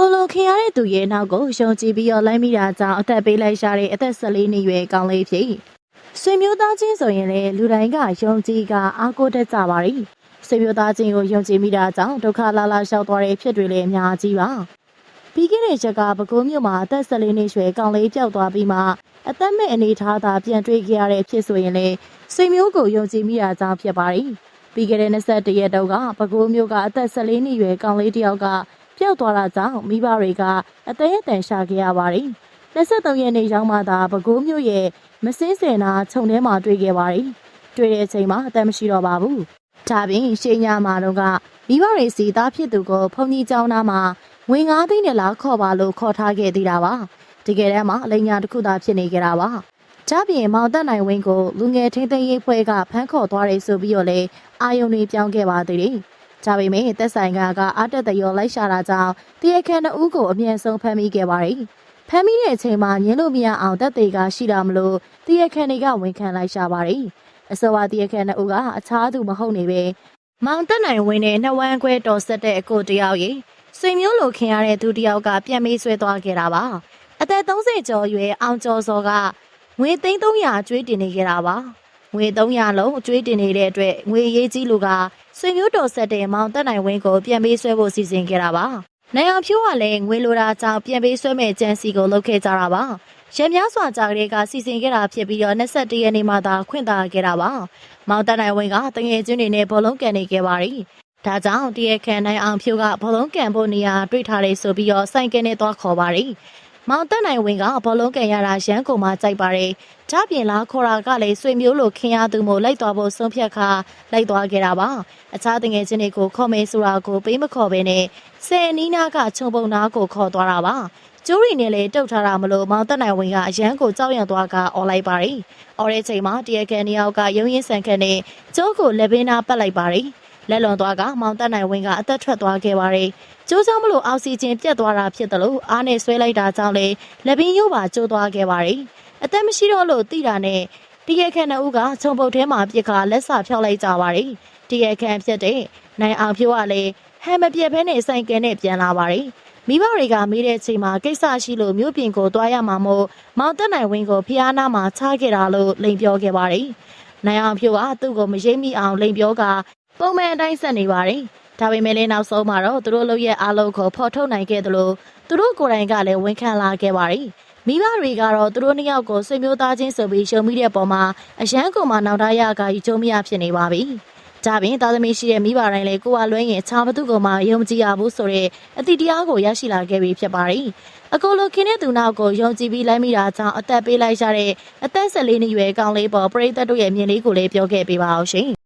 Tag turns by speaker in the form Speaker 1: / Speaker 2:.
Speaker 1: ကိုလိုခင်ရတဲ့သူရဲ့နောက်ကိုယုံကြည်ပြီးတော့လိုက်မိတာကြောင့်အသက်ပေးလိုက်ရတဲ့အသက်14နှစ်ရွယ်ကောင်းလေးဖြစ်ဆွေမျိုးသားချင်းဆိုရင်လေလူတိုင်းကယုံကြည်ကအားကိုးတတ်ကြပါရီဆွေမျိုးသားချင်းကိုယုံကြည်မိတာကြောင့်ဒုက္ခလာလာလျှောက်သွားတဲ့ဖြစ်တွေလည်းအများကြီးပါပြီးခဲ့တဲ့ချက်ကပဲခူးမြို့မှာအသက်14နှစ်ရွယ်ကောင်းလေးပျောက်သွားပြီးမှအသက်မဲ့အနေထားသာပြန်တွေ့ခဲ့ရတဲ့ဖြစ်ဆိုရင်လေဆွေမျိုးကိုယုံကြည်မိတာကြောင့်ဖြစ်ပါရီပြီးခဲ့တဲ့21ရက်တုန်းကပဲခူးမြို့ကအသက်14နှစ်ရွယ်ကောင်းလေးတစ်ယောက်က ပျောက်သွားတာကြောင့်မိဘတွေကအသေးအတန်ရှာခဲ့ရပါတယ်။23ရက်နေ့ရောက်မှသာပဲခူးမြို့ရဲ့မစင်းစင်နာခြုံထဲမှာတွေ့ခဲ့ပါတယ်။တွေ့တဲ့အချိန်မှာအသက်မရှိတော့ပါဘူး။ဒါပြင်ရှေးညမှာတော့ကမိဘတွေစီသားဖြစ်သူကိုဖုန်ကြီးကျောင်းသားမှာငွေ9သိန်းနဲ့လာခေါ်ပါလို့ခေါ်ထားခဲ့သေးတာပါ။တကယ်တမ်းမှာအလိညာတစ်ခုသာဖြစ်နေကြတာပါ။ဒါပြင်မောင်တက်နိုင်ဝင်းကိုလူငယ်ထင်းသိမ်းရေးဖွဲ့ကဖမ်းခေါ်သွားတယ်ဆိုပြီးတော့လေအာယုံတွေပြောင်းခဲ့ပါသေးတယ်။ ဒါပေမဲ့သက်ဆိုင်ကကအာတက်တရောလိုက်ရှာတာကြောင့်တရခန်နှုတ်ကိုအမြန်ဆုံးဖမ်းမိခဲ့ပါတယ်။ဖမ်းမိတဲ့အချိန်မှာညင်းလို့မရအောင်တက်သေးကရှိတာမလို့တရခန်တွေကဝန်ခံလိုက်ရှာပါတယ်။အစောကတရခန်နှုတ်ကအခြားသူမဟုတ်နေပဲမောင်တက်နိုင်ဝင်းနဲ့နှဝမ်းခွဲတော်ဆက်တဲ့အကိုတယောက်ရေဆွေမျိုးလိုခင်ရတဲ့သူတယောက်ကပြန်မေးဆွဲသွားခဲ့တာပါ။အသက်30ကျော်ရွယ်အောင်ကျော်စောကငွေသိန်း300ကျွေးတင်နေခဲ့တာပါ။ငွေ300လုံးအကျွေးတင်နေတဲ့အတွက်ငွေရေးကြီးလူက ဆွေမျိုးတော်ဆက်တဲ့မောင်တက်နိုင်ဝင်းကိုပြန်ပေးဆွဲဖို့စီစဉ်ခဲ့တာပါ။နိုင်အောင်ဖြိုးကလည်းငွေလိုတာကြောင့်ပြန်ပေးဆွဲမဲ့ကြံစီကိုလုပ်ခဲ့ကြတာပါ။ရများစွာကြာကလေးကစီစဉ်ခဲ့တာဖြစ်ပြီးတော့21ရက်နေ့မှသာခွင့်တာခဲ့တာပါ။မောင်တက်နိုင်ဝင်းကတငယ်ချင်းတွေနဲ့ဘောလုံးကန်နေခဲ့ပါရီ။ဒါကြောင့်တရခန်နိုင်အောင်ဖြိုးကဘောလုံးကန်ဖို့နေရာတွေ့ထားတယ်ဆိုပြီးတော့စိုင်ကဲနဲ့သွားခေါ်ပါရီ။ မောင်တက်နိုင်ဝင်းကဘောလုံးကန်ရတာရန်ကုန်မှာကြိုက်ပါတယ်။ဒါပြင်လားခေါ်တာကလည်းဆွေမျိုးလိုခင်ရသူမို့လိုက်သွားဖို့ဆုံးဖြတ်ခါလိုက်သွားခဲ့တာပါ။အခြားတငယ်ချင်းတွေကိုခေါ်မေးဆိုတာကိုပေးမခေါ်ဘဲနဲ့ဆယ်အနီးနားကခြုံပုံနာကိုခေါ်သွားတာပါ။ကျိုးရီနဲ့လည်းတုတ်ထားတာမလို့မောင်တက်နိုင်ဝင်းကအရန်ကိုကြောက်ရွံ့သွားကអော်လိုက်ပါရီ။អော်တဲ့ချိန်မှာတရကန်နှစ်ယောက်ကရုံရင်းဆန်ခတ်နဲ့ကျိုးကိုလက်ဘင်းနာပတ်လိုက်ပါရီ။ လက်လွန်သွားကမောင်တက်နိုင်ဝင်းကအသက်ထွက်သွားခဲ့ပါရီ။ကျိုးကြောင့်မလို့အောက်ဆီဂျင်ပြတ်သွားတာဖြစ်တယ်လို့အားနဲ့ဆွဲလိုက်တာကြောင့်လေလက်ဘင်းရိုးပါကျိုးသွားခဲ့ပါရီ။အသက်မရှိတော့လို့တိတာနဲ့တရခန်နှစ်ဦးကခြုံပုတ်ထဲမှာပြစ်ခါလက်စာဖြောက်လိုက်ကြပါရီ။တရခန်ဖြစ်တဲ့နိုင်အောင်ဖြိုးကလည်းဟမ်မပြက်ဖဲနဲ့ဆိုင်ကယ်နဲ့ပြန်လာပါရီ။မိဘတွေကမေးတဲ့ချိန်မှာကိစ္စရှိလို့မြို့ပြင်ကိုတွားရမှာမို့မောင်တက်နိုင်ဝင်းကိုဖျားနာမှာချခဲ့တာလို့လိန်ပြောခဲ့ပါရီ။နိုင်အောင်ဖြိုးကသူ့ကိုမရိပ်မိအောင်လိန်ပြောက ပုံမှန်အတိုင်းဆက်နေပါရီ။ဒါပေမဲ့လည်းနောက်ဆုံးမှာတော့သူတို့လုပ်ရဲ့အားလုံးကိုဖော်ထုတ်နိုင်ခဲ့တယ်လို့သူတို့ကိုယ်တိုင်ကလည်းဝန်ခံလာခဲ့ပါရီ။မိဘတွေကတော့သူတို့နှစ်ယောက်ကိုဆွေမျိုးသားချင်းဆိုပြီးရှုံမိတဲ့ပုံမှာအရန်ကုန်မှာနောက်သားရကကြီးကျုံမရဖြစ်နေပါပြီ။ဒါပြင်သားသမီးရှိတဲ့မိဘတိုင်းလည်းကိုယ်ကလွှဲရင်ခြားဘသူကမှယုံကြည်ရဘူးဆိုတဲ့အတိတရားကိုရရှိလာခဲ့ပြီဖြစ်ပါရီ။အကိုလိုခင်းတဲ့သူနောက်ကိုယုံကြည်ပြီးလိုက်မိတာကြောင့်အသက်ပေးလိုက်ရတဲ့အသက်14နှစ်ရွယ်ကောင်လေးပေါ်ပရိသတ်တို့ရဲ့မြင်လေးကိုလည်းပြောခဲ့ပေးပါအောင်ရှင်